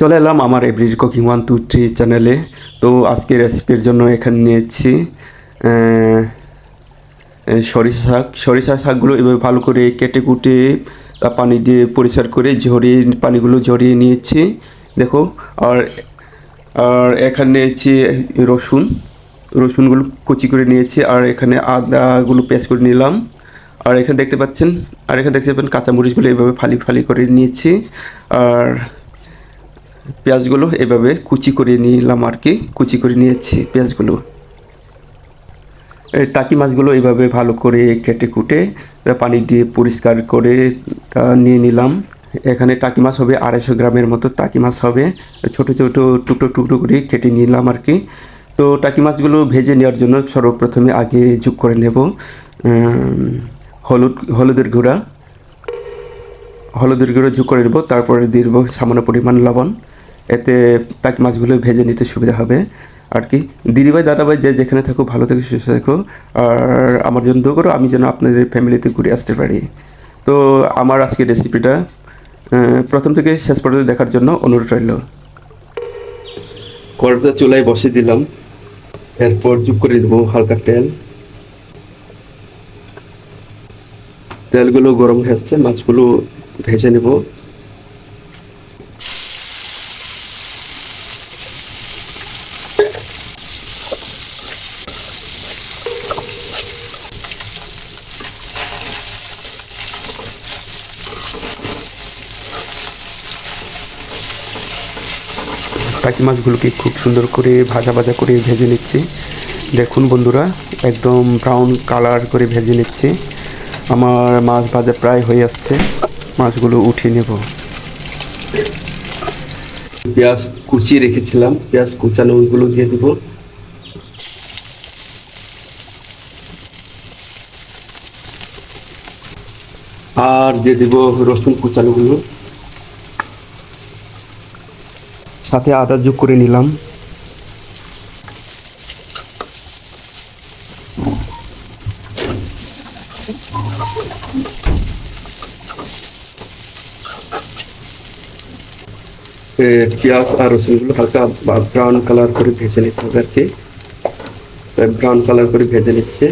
চলে এলাম আমার every cooking one two three চ্যানেলে তো আজকে রেসিপির জন্য এখানে নিয়েছি সরিষা শাক। সরিষা শাকগুলো এভাবে ভালো করে কেটে কুটে তা পানি দিয়ে পরিষ্কার করে ঝরিয়ে, পানিগুলো ঝরিয়ে নিয়েছি, দেখো। আর আর এখানে নিয়েছি রসুন। রসুনগুলো কুচি করে নিয়েছি, আর এখানে আদাগুলো পেস্ট করে নিলাম। আর এখানে দেখতে পাচ্ছেন, আর এখানে দেখতে পাচ্ছেন কাঁচামরিচগুলো এভাবে ফালি ফালি করে নিয়েছি। আর পেঁয়াজগুলো এভাবে কুচি করে নিলাম আর কি, কুচি করে নিয়েছি পেঁয়াজগুলো। টাকি মাছগুলো এইভাবে ভালো করে কেটে কুটে পানি দিয়ে পরিষ্কার করে তা নিয়ে নিলাম। এখানে টাকি মাছ হবে আড়াইশো গ্রামের মতো টাকি মাছ হবে। ছোট ছোট, টুকরো টুকরো করে কেটে নিলাম আর কি। তো টাকি মাছগুলো ভেজে নেওয়ার জন্য সর্বপ্রথমে আগে যোগ করে নেব হলুদ, হলুদের গুঁড়া। হলুদের গুঁড়ো যোগ করে নেব, তারপরে দিয়ে দেবো সামান্য পরিমাণ লবণ। এতে তাকে মাছগুলো ভেজে নিতে সুবিধা হবে। আর কি, দিদিভাই, দাদাভাই যে যেখানে থাকো, ভালো থেকে, সুস্থ থাকো। আর আমার জন্য দোয়া করো, আমি যেন আপনাদের ফ্যামিলিতে ঘুরে আসতে পারি। তো আমার আজকের রেসিপিটা প্রথম থেকে শেষ পর্যন্ত দেখার জন্য অনুরোধ রইল। কড়াটা চুলায় বসে দিলাম। এরপর যোগ করে দেবো হালকা তেল। তেলগুলো গরম হয়ে আসছে, মাছগুলো ভেজে নেব। টাকি মাছগুলোকে খুব সুন্দর করে ভাজা ভাজা করে ভেজে নিচ্ছি। দেখুন বন্ধুরা, একদম ব্রাউন কালার করে ভেজে নিচ্ছি। আমার মাছ ভাজা প্রায় হয়ে আসছে। মাছগুলো উঠিয়ে নেব। পেঁয়াজ কুচিয়ে রেখেছিলাম। পেঁয়াজ কুচানো ওইগুলো দিয়ে দিব। আর দিয়ে দিব রসুন কুচানোগুলো। সাথে আদা যোগ করে নিলাম। পেঁয়াজ আর রসুনগুলো হালকা ব্রাউন কালার করে ভেজে নিতে হবে আর কি। ব্রাউন কালার করে ভেজে নিচ্ছে।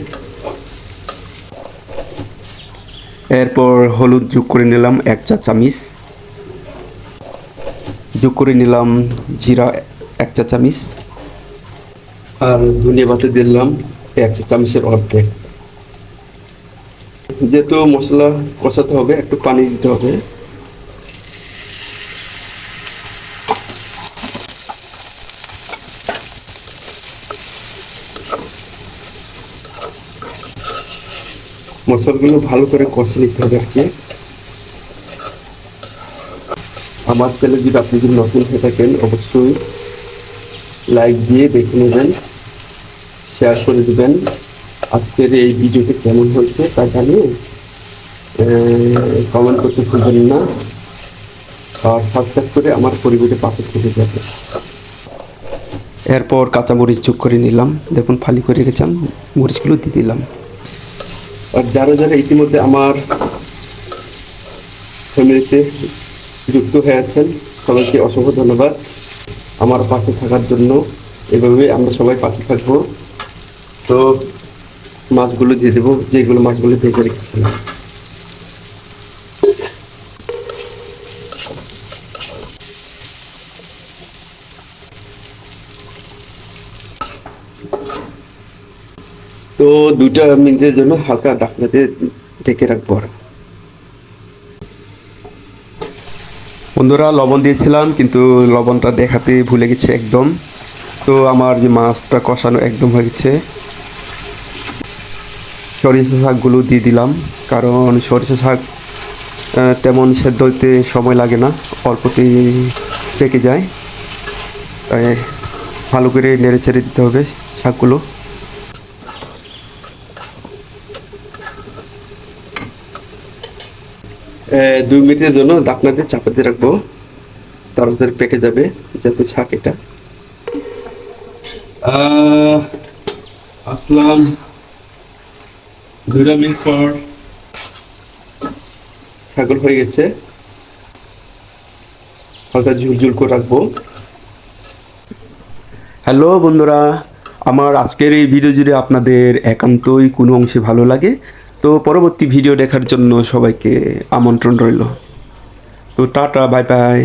এরপর হলুদ যোগ করে নিলাম এক চা চামিচ যোগ করে নিলাম জিরা এক চা চামিচ আর ধনিয়া পাতা দিলাম এক চা চামচের অর্ধেক। যেহেতু মশলা কষাতে হবে, একটু পানি দিতে হবে। মশলাগুলো ভালো করে কষে নিতে হবে আর কি। আমার চ্যানেল যদি আপনি যদি নতুন হয়ে থাকেন, অবশ্যই লাইক দিয়ে দেখে নেবেন শেয়ার করে দেবেন। আজকের এই ভিডিওটি কেমন হয়েছে তা জানিয়ে কমেন্ট করতে ভুলবেন না। আর সাবস্ক্রাইব করে আমার পরিবারের পাশে থেকে যাবে এরপর কাঁচামরিচ যোগ করে নিলাম। দেখুন, ফালি করে রেখেছিলাম, মরিচগুলো দিয়ে দিলাম। আর যারা যারা ইতিমধ্যে আমার ফ্যামিলিতে যুক্ত হয়ে আছেন। সবাইকে অসংখ্য ধন্যবাদ। আমার পাশে থাকার জন্য এভাবে আমরা সবাই পাশে থাকব। তো মাছগুলো দিয়ে দেবো, যেগুলো মাছগুলো ভেজে রেখেছিলাম। তো দুটা মিনিটের জন্য হালকা ঢাকনাতে ঢেকে রাখব আর। বন্ধুরা লবণ দিয়েছিলাম, কিন্তু লবণটা দেখাতে ভুলে গেছে একদম। তো আমার যে মাছটা কষানো একদম হয়ে গেছে। সরিষা শাকগুলো দিয়ে দিলাম, কারণ সরিষা শাক তেমন সেদ্ধ হতে সময় লাগে না, অল্পতেই পেকে যায়। তাই ভালো করে নেড়ে চেড়ে দিতে হবে শাকগুলো। দুই মিনিটের জন্য ডাকনাতে চাপা দিয়ে রাখব। তাড়াতাড়ি পেকে যাবে, যেহেতু শাক এটা। আসলাম দুটা মিনিট পর। ছাগল হয়ে গেছে। হালকা ঝুলঝুল করে রাখব। হ্যালো বন্ধুরা, আমার আজকের এই ভিডিও যদি আপনাদের একান্তই কোনো অংশে ভালো লাগে তো পরবর্তী ভিডিও দেখার জন্য সবাইকে আমন্ত্রণ রইল। তো টাটা বাই বাই